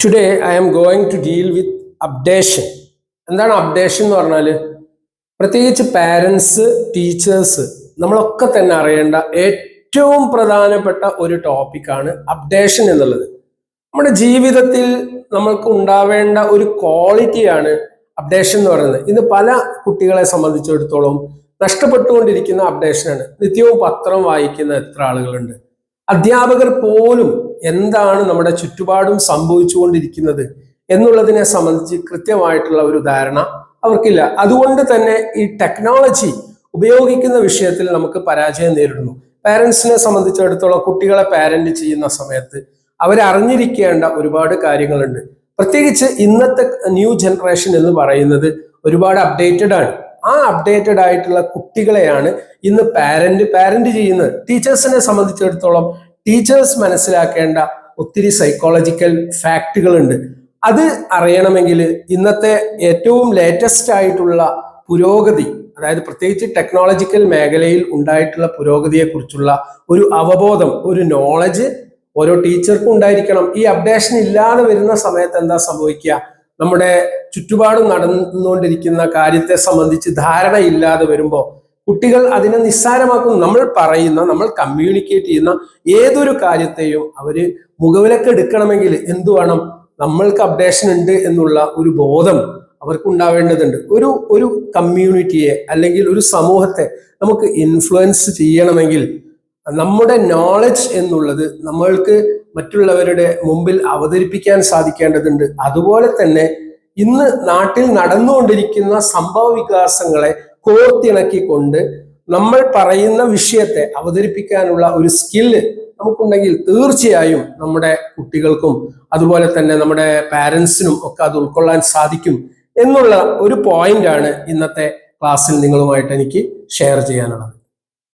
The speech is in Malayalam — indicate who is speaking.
Speaker 1: Today I am going to deal with updation എന്താണ് അപ്ഡേഷൻ എന്ന് പറഞ്ഞാൽ പ്രത്യേകിച്ച് പാരൻസ് ടീച്ചേഴ്സ് നമ്മളൊക്കെ തന്നെ അറിയേണ്ട ഏറ്റവും പ്രധാനപ്പെട്ട ഒരു ടോപ്പിക്കാണ് അപ്ഡേഷൻ എന്നുള്ളത്. നമ്മുടെ ജീവിതത്തിൽ നമ്മൾക്ക് ഉണ്ടാവേണ്ട ഒരു ക്വാളിറ്റിയാണ് അപ്ഡേഷൻ എന്ന് പറയുന്നത്. ഇത് പല കുട്ടികളെ സംബന്ധിച്ചിടത്തോളം നഷ്ടപ്പെട്ടുകൊണ്ടിരിക്കുന്ന അപ്ഡേഷനാണ് നിത്യവും പത്രം വായിക്കുന്ന എത്ര ആളുകളുണ്ട്? അധ്യാപകർ പോലും എന്താണ് നമ്മുടെ ചുറ്റുപാടും സംഭവിച്ചുകൊണ്ടിരിക്കുന്നത് എന്നുള്ളതിനെ സംബന്ധിച്ച് കൃത്യമായിട്ടുള്ള ഒരു ധാരണ അവർക്കില്ല. അതുകൊണ്ട് തന്നെ ഈ ടെക്നോളജി ഉപയോഗിക്കുന്ന വിഷയത്തിൽ നമുക്ക് പരാജയം നേരിടുന്നു. പാരൻസിനെ സംബന്ധിച്ചിടത്തോളം കുട്ടികളെ പാരന്റ് ചെയ്യുന്ന സമയത്ത് അവരറിഞ്ഞിരിക്കേണ്ട ഒരുപാട് കാര്യങ്ങളുണ്ട്. പ്രത്യേകിച്ച് ഇന്നത്തെ ന്യൂ ജനറേഷൻ എന്ന് പറയുന്നത് ഒരുപാട് അപ്ഡേറ്റഡ് ആണ്. ആ അപ്ഡേറ്റഡ് ആയിട്ടുള്ള കുട്ടികളെയാണ് ഇന്ന് പാരന്റ് പാരന്റ് ചെയ്യുന്നത്. ടീച്ചേഴ്സിനെ സംബന്ധിച്ചിടത്തോളം ടീച്ചേഴ്സ് മനസ്സിലാക്കേണ്ട ഒത്തിരി സൈക്കോളജിക്കൽ ഫാക്റ്റുകളുണ്ട് അത് അറിയണമെങ്കിൽ ഇന്നത്തെ ഏറ്റവും ലേറ്റസ്റ്റ് ആയിട്ടുള്ള പുരോഗതി അതായത് പ്രത്യേകിച്ച് ടെക്നോളജിക്കൽ മേഖലയിൽ ഉണ്ടായിട്ടുള്ള പുരോഗതിയെക്കുറിച്ചുള്ള ഒരു അവബോധം ഒരു നോളജ് ഓരോ ടീച്ചർക്കും ഉണ്ടായിരിക്കണം. ഈ അപ്ഡേഷൻ ഇല്ലാതെ വരുന്ന സമയത്ത് എന്താ സംഭവിക്കുക? നമ്മുടെ ചുറ്റുപാടും നടന്നുകൊണ്ടിരിക്കുന്ന കാര്യത്തെ സംബന്ധിച്ച് ധാരണയില്ലാതെ വരുമ്പോൾ കുട്ടികൾ അതിനെ നിസ്സാരമാക്കും. നമ്മൾ പറയുന്ന നമ്മൾ കമ്മ്യൂണിക്കേറ്റ് ചെയ്യുന്ന ഏതൊരു കാര്യത്തെയും അവർ മുഖവിലക്ക് എടുക്കണമെങ്കിൽ എന്തു വേണം? നമ്മൾക്ക് അപ്ഡേഷൻ ഉണ്ട് എന്നുള്ള ഒരു ബോധം അവർക്ക് ഉണ്ടാവേണ്ടതുണ്ട് ഒരു ഒരു കമ്മ്യൂണിറ്റിയെ അല്ലെങ്കിൽ ഒരു സമൂഹത്തെ നമുക്ക് ഇൻഫ്ലുവൻസ് ചെയ്യണമെങ്കിൽ നമ്മുടെ നോളജ് എന്നുള്ളത് നമ്മൾക്ക് മറ്റുള്ളവരുടെ മുമ്പിൽ അവതരിപ്പിക്കാൻ സാധിക്കേണ്ടതുണ്ട്. അതുപോലെ തന്നെ ഇന്ന് നാട്ടിൽ നടന്നുകൊണ്ടിരിക്കുന്ന സംഭവ വികാസങ്ങളെ കോർത്തിണക്കിക്കൊണ്ട് നമ്മൾ പറയുന്ന വിഷയത്തെ അവതരിപ്പിക്കാനുള്ള ഒരു സ്കില്ല് നമുക്കുണ്ടെങ്കിൽ തീർച്ചയായും നമ്മുടെ കുട്ടികൾക്കും അതുപോലെ തന്നെ നമ്മുടെ പാരൻസിനും ഒക്കെ അത് ഉൾക്കൊള്ളാൻ സാധിക്കും എന്നുള്ള ഒരു പോയിന്റാണ് ഇന്നത്തെ ക്ലാസ്സിൽ നിങ്ങളുമായിട്ട് എനിക്ക് ഷെയർ ചെയ്യാനുള്ളത്.